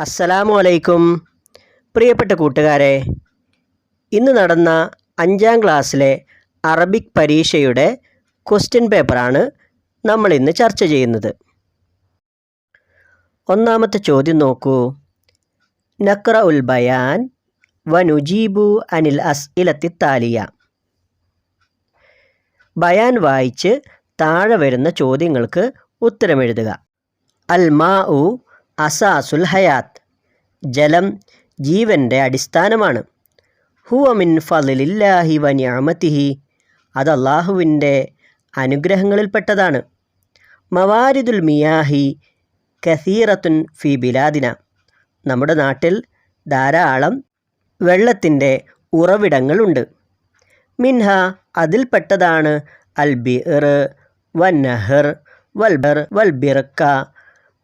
അസ്സലാമു അലൈക്കും പ്രിയപ്പെട്ട കൂട്ടുകാരെ ഇന്ന് നടന്ന അഞ്ചാം ക്ലാസ്സിലെ അറബിക് പരീക്ഷയുടെ ക്വസ്റ്റ്യൻ പേപ്പറാണ് നമ്മൾ ഇന്ന് ചർച്ച ചെയ്യുന്നത്. ഒന്നാമത്തെ ചോദ്യം നോക്കൂ. നക്ര ഉൽ ബയാൻ വനുജീബു അനിൽ അസ് ഇലത്തി താലിയ. ബയാൻ വായിച്ച് താഴെ വരുന്ന ചോദ്യങ്ങൾക്ക് ഉത്തരമെഴുതുക അൽ മാ ഉ അസാസുൽ ഹയാത്ത്. ജലം ജീവന്റെ അടിസ്ഥാനമാണ്. ഹുവ മിൻ ഫലില്ലാഹി വ നിഅമതിഹി. അത് അള്ളാഹുവിന്റെ അനുഗ്രഹങ്ങളിൽപ്പെട്ടതാണ്. മവാരിദുൽ മിയാഹി കസീറത്തുൻ ഫി ബിലാദിന. നമ്മുടെ നാട്ടിൽ ധാരാളം വെള്ളത്തിന്റെ ഉറവിടങ്ങളുണ്ട് മിൻഹ അതിൽപ്പെട്ടതാണ് അൽ ബിർ വൻ നഹർ വൽബർ വൽ ബിർക്ക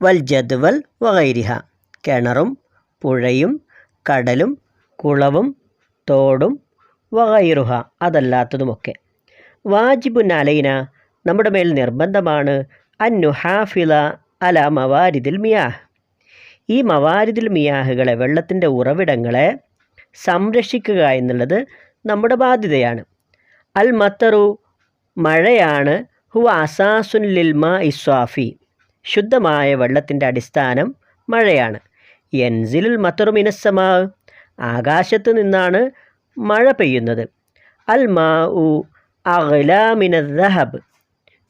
വൽ ജദ്വൽ വകൈരിഹ കിണറും പുഴയും കടലും കുളവും തോടും വകൈറുഹ അതല്ലാത്തതുമൊക്കെ. വാജിബുൻ അലൈന നമ്മുടെ മേൽ നിർബന്ധമാണ് അന്നു ഹാഫില അല മവാരിദിൽ മിയാഹ്. ഈ മവാരിദിൽ മിയാഹുകളെ വെള്ളത്തിന്റെ ഉറവിടങ്ങളെ സംരക്ഷിക്കുക എന്നുള്ളത് നമ്മുടെ ബാധ്യതയാണ്. അൽ മത്തറു മഴയാണ് ഹുവ അസാസുൻ ലിൽമ ഇസ്വാഫി ശുദ്ധമായ വെള്ളത്തിന്റെ അടിസ്ഥാനം മഴയാണ്. എൻസിലുൽ മത്തറു മിനസ്സമാ ആകാശത്ത് നിന്നാണ് മഴ പെയ്യുന്നത്. അൽ മാ ഉ അഹ്ലാമിനഹബ്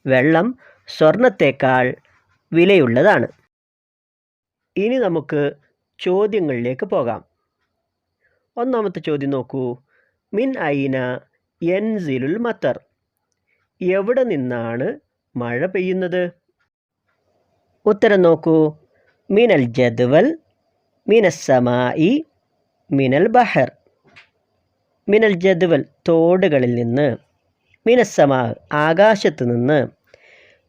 വെള്ളം സ്വർണത്തേക്കാൾ വിലയുള്ളതാണ്. ഇനി നമുക്ക് ചോദ്യങ്ങളിലേക്ക് പോകാം. ഒന്നാമത്തെ ചോദ്യം നോക്കൂ. മിൻ ഐന എൻസിലുൽ മത്തർ? എവിടെ നിന്നാണ് മഴ പെയ്യുന്നത്? ഉത്തരം നോക്കൂ. മിനൽ ജദ്വൽ മിനസ്സമായി മിനൽ ബഹർ. മിനൽ ജദ്വൽ തോടുകളിൽ നിന്ന് മിനസ്സമാ ആകാശത്ത് നിന്ന്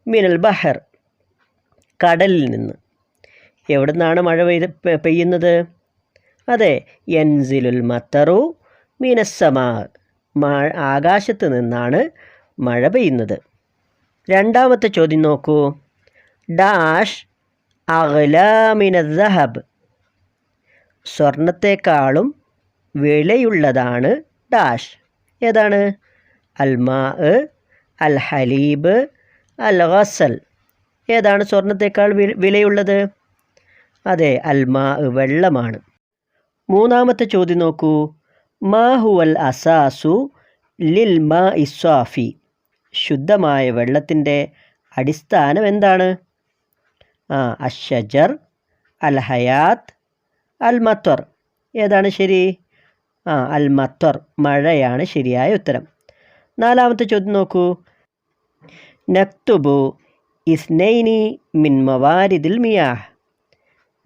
മിനൽ ബഹർ കടലിൽ നിന്ന്. എവിടെ നിന്നാണ് മഴ പെയ്ത് പെയ്യുന്നത്? അതെ എൻസിലുൽ മത്തറു മിനസ്സമാ മഴ ആകാശത്ത് നിന്നാണ് മഴ പെയ്യുന്നത്. രണ്ടാമത്തെ ചോദ്യം നോക്കൂ. ഡാഷ് അഹ്ലാമിനഹബ് സ്വർണത്തെക്കാളും വിലയുള്ളതാണ് ഡാഷ്. ഏതാണ്? അൽമാ അൽ ഹലീബ് അൽ ഗസൽ ഏതാണ് സ്വർണത്തേക്കാൾ വിലയുള്ളത്? അതെ അൽമാ വെള്ളമാണ്. മൂന്നാമത്തെ ചോദ്യം നോക്കൂ. മാ ഹുവൽ അസാസു ലിൽ മാ ഇസ്വാഫി ശുദ്ധമായ വെള്ളത്തിന്റെ അടിസ്ഥാനം എന്താണ്? അഷജർ അൽ ഹയാത്ത് അൽ മത്വർ ഏതാണ് ശരി? ആ അൽ മത്വർ മഴയാണ് ശരിയായ ഉത്തരം. നാലാമത്തെ ചോദ്യം നോക്കൂ. നക്തുബു ഇസ്നൈനി മിൻ മവാരിദിൽ മിയാഹ്.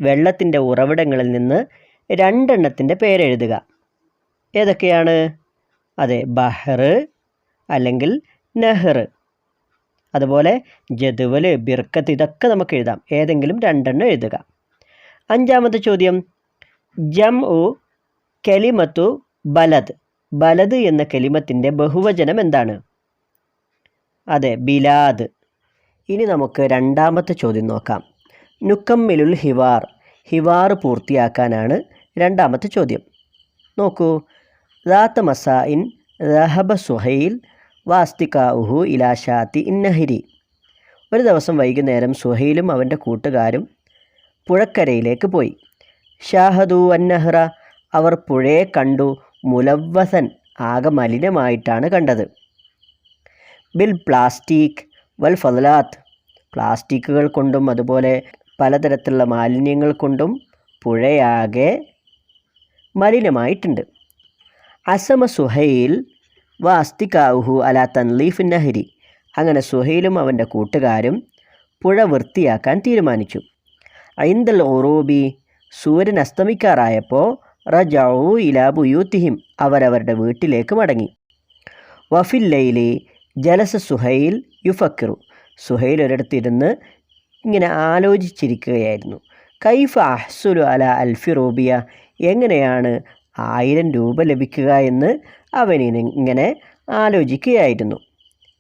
വെള്ളത്തിന്റെ ഉറവിടങ്ങളിൽ നിന്ന് രണ്ടെണ്ണത്തിന്റെ പേരെഴുതുക ഏതൊക്കെയാണ്? അതെ ബഹർ അല്ലെങ്കിൽ നെഹ്ർ അതുപോലെ ജദുവൽ ബിർക്കത്ത് ഇതൊക്കെ നമുക്ക് എഴുതാം. ഏതെങ്കിലും രണ്ടെണ്ണം എഴുതുക. അഞ്ചാമത്തെ ചോദ്യം. ജം ഉ കെലിമത്തു ബലദ്. ബലദ് എന്ന കെലിമത്തിന്റെ ബഹുവചനം എന്താണ്? അതെ ബിലാദ്. ഇനി നമുക്ക് രണ്ടാമത്തെ ചോദ്യം നോക്കാം. നുക്കമ്മിലുൽ ഹിവാർ. ഹിവാർ പൂർത്തിയാക്കാനാണ് രണ്ടാമത്തെ ചോദ്യം. നോക്കൂ. ദാത്ത മസായിൻ റഹബ സുഹൈൽ വാസ്തികാഉഹു ഇലാഷാത്തി ഇന്നഹിരി. ഒരു ദിവസം വൈകുന്നേരം സുഹൈലും അവന്റെ കൂട്ടുകാരും പുഴക്കരയിലേക്ക് പോയി. ഷാഹദു അന്നഹ്റ അവർ പുഴയെ കണ്ടു. മുലവസൻ ആകെ മലിനമായിട്ടാണ് കണ്ടത്. ബിൽ പ്ലാസ്റ്റിക് വൽ ഫലാത്ത് പ്ലാസ്റ്റിക്കുകൾ കൊണ്ടും അതുപോലെ പലതരത്തിലുള്ള മാലിന്യങ്ങൾ കൊണ്ടും പുഴയാകെ മലിനമായിട്ടുണ്ട്. അസമ സുഹൈൽ വ അസ്തികാഹു അല തൻലീഫ് നഹരി. അങ്ങനെ സുഹൈലും അവന്റെ കൂട്ടുകാരും പുഴ വൃത്തിയാക്കാൻ തീരുമാനിച്ചു. ഐന്ദൽ ഒറൂബി സൂര്യൻ അസ്തമിക്കാറായപ്പോൾ റജാവു ഇലാ യൂത്തിഹിം അവരവരുടെ വീട്ടിലേക്ക് മടങ്ങി. വഫില്ലയിലെ ജലസ സുഹൈൽ യുഫക്കിറു. സുഹൈൽ ഒരിടത്തിരുന്ന് ഇങ്ങനെ ആലോചിച്ചിരിക്കുകയായിരുന്നു. കൈഫ അഹ്സുലു അല അൽഫി റൂബിയ എങ്ങനെയാണ് ആയിരം രൂപ ലഭിക്കുക എന്ന് അവൻ ഇങ്ങനെ ആലോചിക്കുകയായിരുന്നു.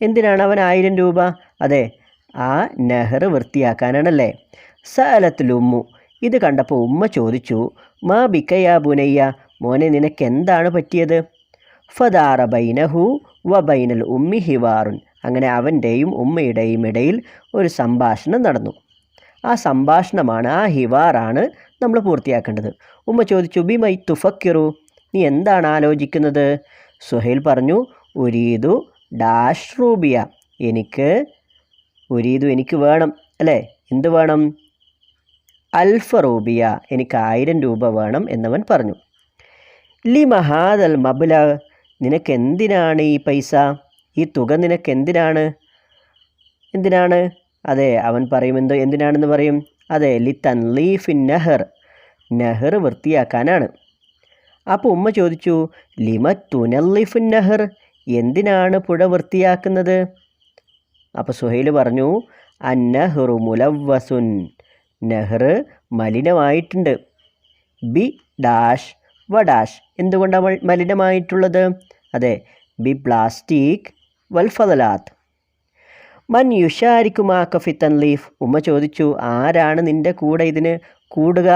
എന്തിനാണ് അവൻ ആയിരം രൂപ? അതെ ആ നെഹർ വൃത്തിയാക്കാനാണല്ലേ? സലത്തിലുമ്മു ഇത് കണ്ടപ്പോൾ ഉമ്മ ചോദിച്ചു മാ ബിക്കയാ ബുനയ്യ മോനെ നിനക്ക് എന്താണ് പറ്റിയത്? ഫദാറ ബൈനഹു വ ബൈനൽ ഉമ്മി ഹിവാറുൻ. അങ്ങനെ അവന്റെയും ഉമ്മയുടെയും ഇടയിൽ ഒരു സംഭാഷണം നടന്നു. ആ സംഭാഷണമാണ് ആ ഹിവാറാണ് നമ്മൾ പൂർത്തിയാക്കേണ്ടത്. ഉമ്മ ചോദിച്ചു ബി മൈ തുഫക്കിറു നീ എന്താണ് ആലോചിക്കുന്നത്? സുഹൈൽ പറഞ്ഞു ഉരീദു ഡാഷ് റൂബിയ. എനിക്ക് ഉരീദു എനിക്ക് വേണം. അല്ലേ? എന്ത് വേണം? അൽഫ റൂബിയ. എനിക്ക് ആയിരം രൂപ വേണം എന്നവൻ പറഞ്ഞു. ലി മഹാദൽ മബുല നിനക്ക് എന്തിനാണ് ഈ പൈസ? ഈ തുക നിനക്ക് എന്തിനാണ് എന്തിനാണ്? അതെ അവൻ പറയും എന്തോ എന്തിനാണെന്ന് പറയും? അതെ ലി തൻലീഫിൻ നെഹർ. നെഹർ വൃത്തിയാക്കാനാണ്. അപ്പോൾ ഉമ്മ ചോദിച്ചു ലിമ തുനല്ലിഫുൻ നഹർ എന്തിനാണ് പുഴ വൃത്തിയാക്കുന്നത്? അപ്പോൾ സുഹൈൽ പറഞ്ഞു അന്നഹ്റു മുലവസുൻ നെഹ്ർ മലിനമായിട്ടുണ്ട്. ബി ഡാഷ് വ ഡാഷ് എന്തുകൊണ്ടാണ് മലിനമായിട്ടുള്ളത്? അതെ ബി പ്ലാസ്റ്റിക് വൽഫലാത്ത് മൻ യുഷാരിക്കുമാ കഫി തൻലീഫ് ഉമ്മ ചോദിച്ചു ആരാണ് നിന്റെ കൂടെ ഇതിന് കൂടുക?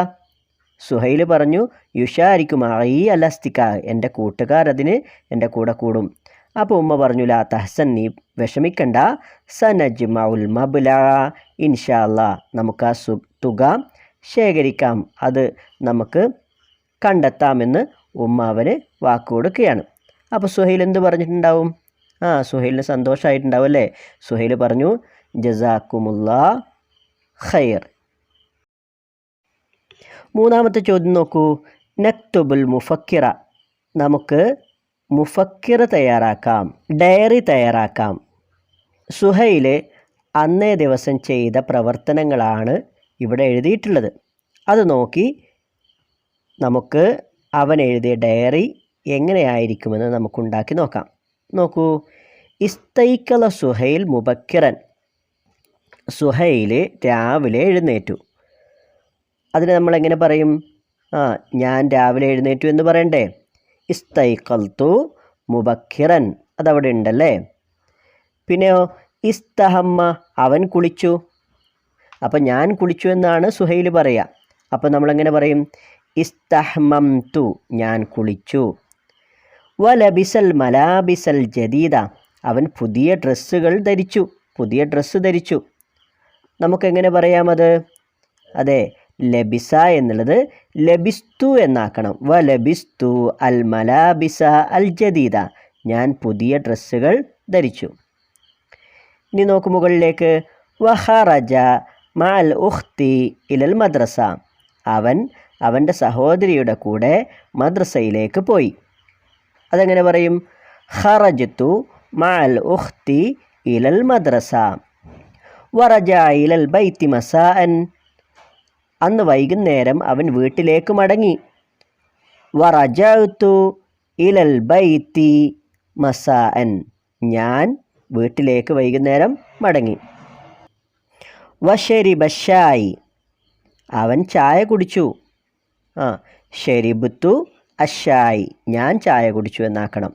സുഹൈൽ പറഞ്ഞു യുഷാരിക്കുമാ ഈ അലസ്തിക്ക എന്റെ കൂട്ടുകാർ അതിന് എന്റെ കൂടെ കൂടും. അപ്പോൾ ഉമ്മ പറഞ്ഞു ലാ തഹസൻ നീ വിഷമിക്കണ്ട. സനജ് മൗൽ മബുല. അല്ലാ നമുക്ക് ആ സു തുക ശേഖരിക്കാം. അത് നമുക്ക് കണ്ടെത്താമെന്ന് ഉമ്മ അവന് വാക്ക് കൊടുക്കുകയാണ്. അപ്പോൾ സുഹൈൽ എന്ത് പറഞ്ഞിട്ടുണ്ടാവും? ആ സുഹൈലിന് സന്തോഷമായിട്ടുണ്ടാവും അല്ലേ? സുഹൈൽ പറഞ്ഞു ജസാക്കുമുല്ലാ ഖൈർ. മൂന്നാമത്തെ ചോദ്യം നോക്കൂ. നക്തുബുൽ മുഫക്കിറ. നമുക്ക് മുഫക്കിറ തയ്യാറാക്കാം. ഡയറി തയ്യാറാക്കാം. സുഹൈൽ അന്നേ ദിവസം ചെയ്ത പ്രവർത്തനങ്ങളാണ് ഇവിടെ എഴുതിയിട്ടുള്ളത്. അത് നോക്കി നമുക്ക് അവൻ എഴുതിയ ഡയറി എങ്ങനെയായിരിക്കുമെന്ന് നമുക്കുണ്ടാക്കി നോക്കാം. നോക്കൂ. ഇസ്തൈക്കല സുഹൈൽ മുബക്കിറൻ. സുഹൈൽ രാവിലെ എഴുന്നേറ്റു. അതിന് നമ്മളെങ്ങനെ പറയും? ആ ഞാൻ രാവിലെ എഴുന്നേറ്റു എന്ന് പറയണ്ടേ? ഇസ്തൈക്കൽത്തു മുബക്കിറൻ. അതവിടെ ഉണ്ടല്ലേ? പിന്നെയോ ഇസ്തഹമ്മ അവൻ കുളിച്ചു. അപ്പം ഞാൻ കുളിച്ചു എന്നാണ് സുഹൈൽ പറയുക അപ്പം നമ്മളെങ്ങനെ പറയും? ഇസ്തഹ്മം തു ഞാൻ കുളിച്ചു. വലബിസൽ മലാബിസൽ ജദീദ. അവൻ പുതിയ ഡ്രസ്സുകൾ ധരിച്ചു പുതിയ ഡ്രസ്സ് ധരിച്ചു. നമുക്കെങ്ങനെ പറയാമത്? അതെ ലബിസ എന്നുള്ളത് ലബിസ്തു എന്നാക്കണം. വ ലബിസ്തു അൽ മലാബിസ അൽ ജദീദ. ഞാൻ പുതിയ ഡ്രസ്സുകൾ ധരിച്ചു. ഇനി നോക്ക് മുകളിലേക്ക്. വഹറജ അൽ ഉഖ്തി ഇലൽ മദ്രസ. അവൻ അവന്റെ സഹോദരിയുടെ കൂടെ മദ്രസയിലേക്ക് പോയി. അതെങ്ങനെ പറയും? ഹറജത്തു മാ അൽ ഉഖ്തി ഇലൽ മദ്രസ. വറജ ഇലൽ ബൈത്തി മസാഅൻ. അന്ന് വൈകുന്നേരം അവൻ വീട്ടിലേക്ക് മടങ്ങി. വറജത്തു ഇലൽ ബൈത്തി മസാഅൻ. ഞാൻ വീട്ടിലേക്ക് വൈകുന്നേരം മടങ്ങി. വഷരി ബഷായി അവൻ ചായ കുടിച്ചു. ആ ഷെരിബുത്തു അഷായി. ഞാൻ ചായ കുടിച്ചു എന്നാക്കണം.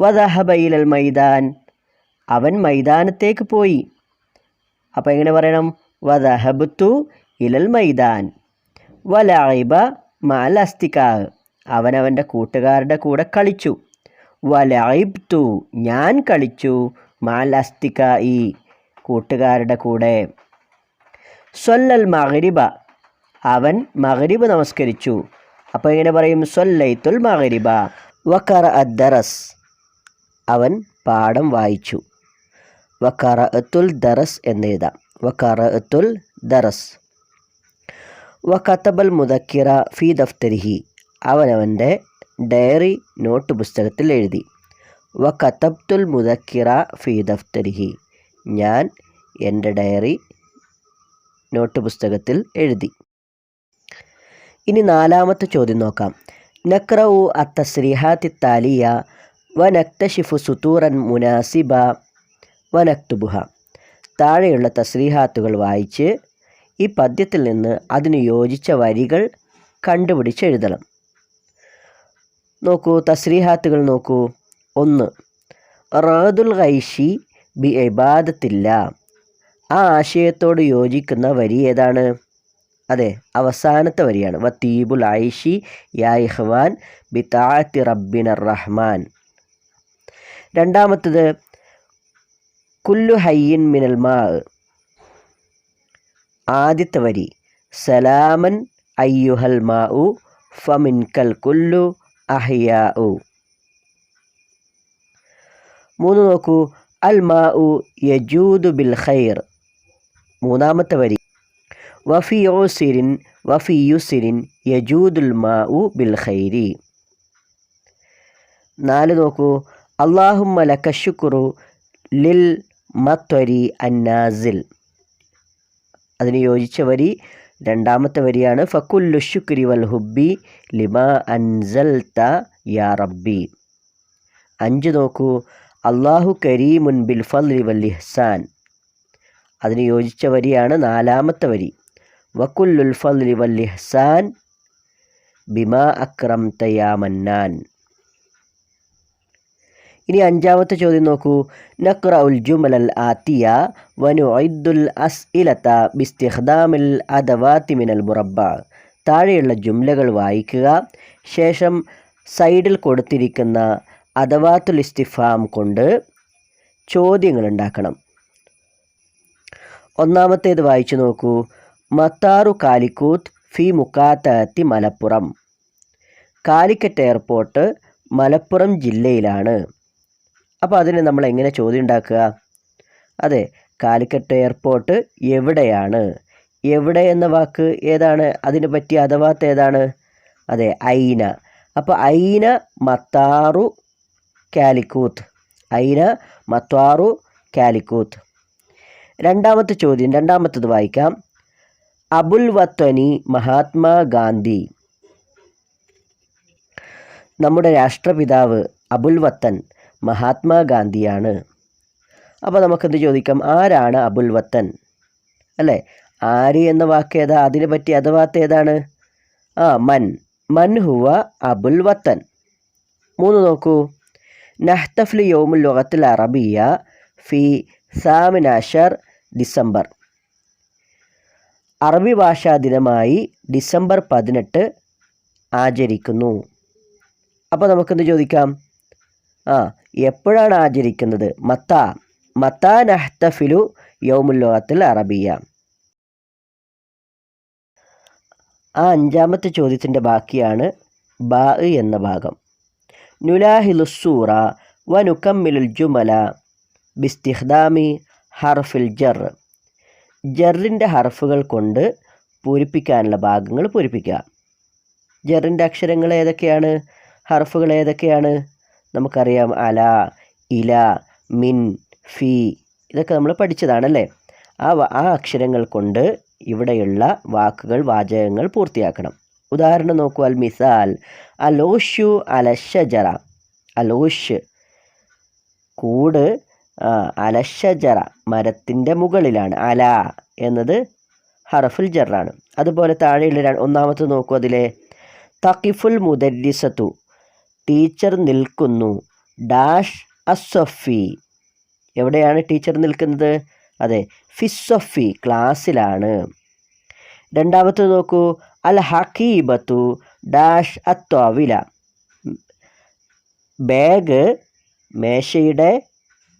വദഹബയിലൽ മൈതാൻ അവൻ മൈതാനത്തേക്ക് പോയി. അപ്പോൾ എങ്ങനെ പറയണം? വദഹബുത്തു ഇലൽ മൈദാൻ. വലായിബ മാൽ അവനവന്റെ കൂട്ടുകാരുടെ കൂടെ കളിച്ചു. വലായിബ്തു ഞാൻ കളിച്ചു. ഈ കൂട്ടുകാരുടെ കൂടെ. സൊല്ലൽ മകരിബ അവൻ മകരിബ് നമസ്കരിച്ചു. അപ്പോൾ ഇങ്ങനെ പറയും? സൊല്ലൈത്തുൽ മകരിബ വക്കറ അദ്ദറസ് അവൻ പാഠം വായിച്ചു. വക്കറ അത്തുൽ ദറസ് എന്നെഴുതാം വക്കറ അത്തുൽ ദറസ്. വക്കത്തബൽ മുദക്കിറ ഫി ദഫ്തരിഹി. അവനവന്റെ ഡയറി നോട്ട് പുസ്തകത്തിൽ എഴുതി. വക്കത്തബ്തുൽ മുദക്കിറ ഫി ദഫ്തരിഹി. ഞാൻ എന്റെ ഡയറി നോട്ട് പുസ്തകത്തിൽ എഴുതി. ഇനി നാലാമത്തെ ചോദ്യം നോക്കാം. നക്രഉ അത്തസ്രിഹാത്തി താലിയ വ നക്തഷിഫു സുതൂറൻ മുനാസിബ വ നക്തുബുഹ താഴെയുള്ള തസ്രീഹാത്തുകൾ വായിച്ച് ഈ പദ്യത്തിൽ നിന്ന് അതിന് യോജിച്ച വരികൾ കണ്ടുപിടിച്ചെഴുതണം നോക്കൂ തസ്രീഹാത്തുകൾ നോക്കൂ. ഒന്ന് റാദുൽ ഖൈഷി ബി ഇബാദത്തില്ല. ആ ആശയത്തോട് യോജിക്കുന്ന വരി ഏതാണ്? അതെ അവസാനത്തെ വരിയാണ്. വത്തീബുൽ ഐഷി യാ ഇഹ്വാൻ ബിതാഅത്തി റബ്ബിന റഹ്മാൻ. രണ്ടാമത്തത് കുല്ലു ഹയ്യിൻ മിനൽ മാ ആദ്യത്തെ വരി. സലാമൻ അയ്യുഹൽ മാ ഉ ഫമിൻകൽ കുല്ലു അഹിയാ ഉ മൂന്ന് നോക്കൂ. അൽ മാ ഉ യജൂദു ബിൽ ഖൈർ. മൂന്നാമത്തെ വരി. വഫിയോസിരിൻ വഫിയുസിരിൻ വഫി യുസിരിൻ യജൂദുൽ മാ ഉ ബിൽ ഖൈരി. നാല് നോക്കൂ. അള്ളാഹുമ്മ ലക്കശുക്കുറു ലിൽ മത്വരി അന്നാസിൽ അതിന് യോജിച്ച വരി രണ്ടാമത്തെ വരിയാണ്. ഫക്കുല്ലു ശുക്രി വൽ ഹുബി ലിമ ത യാ റബ്ബി. അഞ്ച് നോക്കൂ. അള്ളാഹു കരീമുൻ ബിൽ ഫലി വൽ ഇഹ്സാൻ. അതിന് യോജിച്ച വരിയാണ് നാലാമത്തെ വരി. വക്കുല്ലുൽ ഫദ്ലി വൽ ഇഹ്സാൻ ബിമാ അക്രം തയാമന്നാൻ ഇനി അഞ്ചാമത്തെ ചോദ്യം നോക്കൂ. നക്ര ഉൽ ജുമൽ അൽ ആത്തിയ വനു ഐദുൽ അസ് ഇലത്ത ബിസ്തിഖ്ദാമിൽ അദവാത്തിമിനൽ മുറബ താഴെയുള്ള ജുംലകൾ വായിക്കുക. ശേഷം സൈഡിൽ കൊടുത്തിരിക്കുന്ന അദവാത്തുൽ ഇസ്തിഫാം കൊണ്ട് ചോദ്യങ്ങൾ ഉണ്ടാക്കണം. ഒന്നാമത്തേത് വായിച്ചു നോക്കൂ. മത്താറു കാലിക്കൂത്ത് ഫി മുക്കാത്തത്തി മലപ്പുറം. കാലിക്കറ്റ് എയർപോർട്ട് മലപ്പുറം ജില്ലയിലാണ്. അപ്പോൾ അതിന് നമ്മൾ എങ്ങനെ ചോദ്യം ഉണ്ടാക്കുക അതെ കാലിക്കറ്റ് എയർപോർട്ട് എവിടെയാണ്? എവിടെ എന്ന വാക്ക് ഏതാണ്? അതിന് പറ്റിയ അഥവാത്ത് ഏതാണ്? അതെ ഐന. അപ്പോൾ ഐന മത്താറു കാലിക്കൂത്ത്. ഐന മത്താറു കാലിക്കൂത്ത്. രണ്ടാമത്തെ ചോദ്യം രണ്ടാമത്തത് വായിക്കാം. അബുൽ വത്വനി മഹാത്മാഗാന്ധി നമ്മുടെ രാഷ്ട്രപിതാവ് അബുൽ വത്തൻ മഹാത്മാഗാന്ധിയാണ്. അപ്പോൾ നമുക്കെന്ത് ചോദിക്കാം? ആരാണ് അബുൽ വത്തൻ? അല്ലേ? ആര് എന്ന വാക്ക് ഏതാ? അതിനെ പറ്റി അഥവാത്ത ഏതാണ്? ആ മൻ. മൻ ഹുവ അബുൽ വത്തൻ. മൂന്ന് നോക്കൂ. നഹ്തഫ്ലി യോമുൽ ലോകത്തിൽ അറബിയ ഫി സാമിനാഷർ ഡിസംബർ. അറബി ഭാഷാ ദിനമായി ഡിസംബർ പതിനെട്ട് ആചരിക്കുന്നു. അപ്പോൾ നമുക്കെന്ത് ചോദിക്കാം? ആ എപ്പോഴാണ് ആചരിക്കുന്നത്? മത്ത മത്ത നഹ്തഫിലു യൗമുല്ലോകത്തിൽ അറബിയ. ആ അഞ്ചാമത്തെ ചോദ്യത്തിന്റെ ബാക്കിയാണ് ബാ എന്ന ഭാഗം. നുലാഹിലുസൂറ വനുക്കമ്മിലുൽ ജുമല ബിസ്തിഹ്ദാമി ഹർഫിൽ ജർ. ജറിന്റെ ഹർഫുകൾ കൊണ്ട് പൂരിപ്പിക്കാനുള്ള ഭാഗങ്ങൾ പൂരിപ്പിക്കുക. ജറിന്റെ അക്ഷരങ്ങൾ ഏതൊക്കെയാണ്? ഹർഫുകൾ ഏതൊക്കെയാണ്? നമുക്കറിയാം അല ഇല മിൻ ഫി ഇതൊക്കെ നമ്മൾ പഠിച്ചതാണല്ലേ? ആ ആ അക്ഷരങ്ങൾ കൊണ്ട് ഇവിടെയുള്ള വാക്കുകൾ വാചകങ്ങൾ പൂർത്തിയാക്കണം. ഉദാഹരണം നോക്കൂ അൽ മിസാൽ അലോഷു അലഷജറ അലോഷ് കൂട് അലഷജറ മരത്തിന്റെ മുകളിലാണ്. അല എന്നത് ഹറഫുൽ ജറാണ്. അതുപോലെ താഴെയുള്ള ഒന്നാമത്തെ നോക്കൂ അതിലെ തക്കിഫുൽ മുദരിസത്തു. ടീച്ചർ നിൽക്കുന്നു. ഡാഷ് അസൊഫി. എവിടെയാണ് ടീച്ചർ നിൽക്കുന്നത്? അതെ ഫിസൊഫി ക്ലാസ്സിലാണ്. രണ്ടാമത്തെ നോക്കൂ. അൽ ഹക്കീബത്തു ഡാഷ് അത്തോവില ബാഗ് മേശയുടെ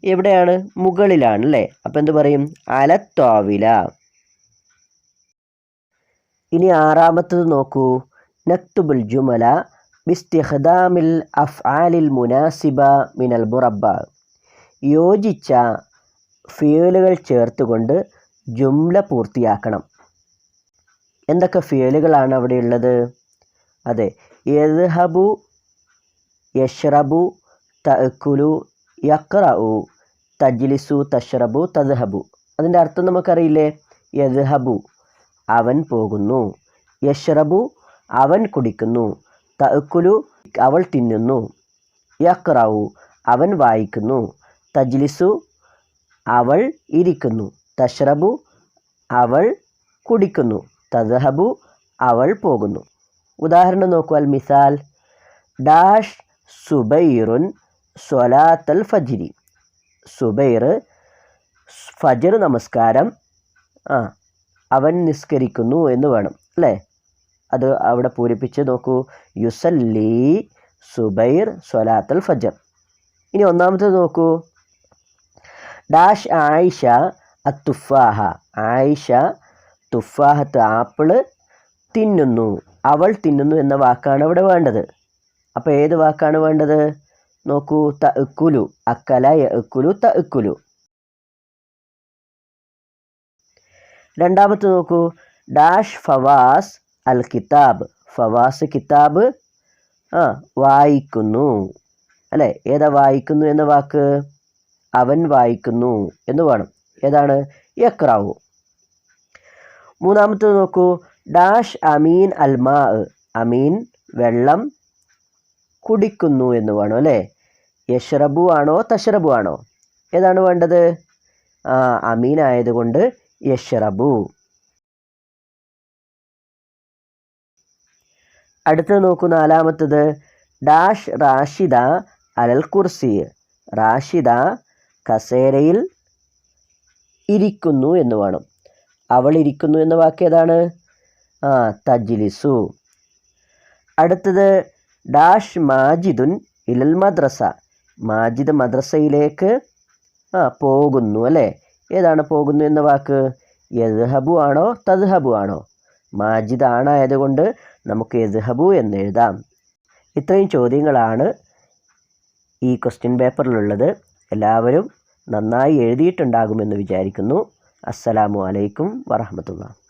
എവിടെയാണ്? മുകളിലാണ് അല്ലേ? അപ്പം എന്ത് പറയും? അലത്തോവില ഇനി ആറാമത്തത് നോക്കൂ. നക്തുബുൽ ജുമല ബിസ്തിഖദാമിൽ അഫ്ആലിൽ മുനാസിബ മിനൽ ബുറബ യോജിച്ച ഫിയലുകൾ ചേർത്തുകൊണ്ട് ജുംല പൂർത്തിയാക്കണം. എന്തൊക്കെ ഫിയലുകളാണ് അവിടെയുള്ളത് അതെ യദ്ഹബു യഷ്റബു തഅക്കുലു യക്റഉ തജ്ലിസു തഷ്റബു തദ്ഹബു. അതിന്റെ അർത്ഥം നമുക്കറിയില്ലേ? യദ്ഹബു അവൻ പോകുന്നു. യഷ്റബു അവൻ കുടിക്കുന്നു. തഅക്കുലു അവൾ തിന്നുന്നു. യക്റഉ അവൻ വായിക്കുന്നു. തജ്ലിസു അവൾ ഇരിക്കുന്നു. തഷ്റബു അവൾ കുടിക്കുന്നു. തദ്ഹബു അവൾ പോകുന്നു. ഉദാഹരണം നോക്കൂ അൽ മിസാൽ ഡാഷ് സുബൈറുൻ സ്വലാത്തൽ ഫജ്രി. സുബൈർ ഫജർ നമസ്കാരം ആ അവൻ നിസ്കരിക്കുന്നു എന്ന് വേണം അല്ലേ? അത് അവിടെ പൂരിപ്പിച്ച് നോക്കൂ. യുസല്ലി സുബൈർ സ്വലാത്തൽ ഫജർ. ഇനി ഒന്നാമത്തെ നോക്കൂ. ഡാഷ് ആയിഷ അത്തുഫാഹ. ആയിഷ തുഫാഹത്ത് ആപ്പിൾ തിന്നുന്നു. അവൾ തിന്നുന്നു എന്ന വാക്കാണ് ഇവിടെ വേണ്ടത്. അപ്പോൾ ഏത് വാക്കാണ് വേണ്ടത്? നോക്കൂ. ത ഇക്കുലു അക്കല ഇക്കുലു ത ഇക്കുലു രണ്ടാമത്തെ നോക്കൂ. ഡാഷ് ഫവാസ് അൽ കിതാബ് ഫവാസ് കിതാബ് ആ വായിക്കുന്നു. അല്ലേ? ഏതാ വായിക്കുന്നു എന്ന വാക്ക്? അവൻ വായിക്കുന്നു എന്ന് വേണം. ഏതാണ്? യക്രാവു മൂന്നാമത്തെ നോക്കൂ. ഡാഷ് അമീൻ അൽമാ അമീൻ വെള്ളം കുടിക്കുന്നു എന്ന് വേണം അല്ലേ? യഷ്റബു ആണോ തഷ്റബു ആണോ? ഏതാണ് വേണ്ടത്? അമീൻ ആയതുകൊണ്ട് യഷ്റബു. അടുത്ത് നോക്കൂ നാലാമത്തത്. ഡാഷ് റാഷിദ അലൽ കുർസി. റാഷിദ കസേരയിൽ ഇരിക്കുന്നു എന്ന് വേണം. അവൾ ഇരിക്കുന്നു എന്ന വാക്ക് ഏതാണ്? ആ തജ്ലിസു. അടുത്തത് ഡാഷ് മാജിദുൻ ഇലൽ മദ്രസ. മാജിദ് മദ്രസയിലേക്ക് ആ പോകുന്നു അല്ലേ? ഏതാണ് പോകുന്നു എന്ന വാക്ക്? യദ്ഹബു ആണോ തദ്ഹബു ആണോ? മാജിദ് ആണായതുകൊണ്ട് നമുക്ക് യദ്ഹബു എന്ന് എഴുതാം. ഇത്രയും ചോദ്യങ്ങളാണ് ഈ ക്വസ്റ്റ്യൻ പേപ്പറിലുള്ളത് എല്ലാവരും നന്നായി എഴുതിയിട്ടുണ്ടാകുമെന്ന് വിചാരിക്കുന്നു. അസ്സലാമു അലൈക്കും വറഹമത്തുള്ള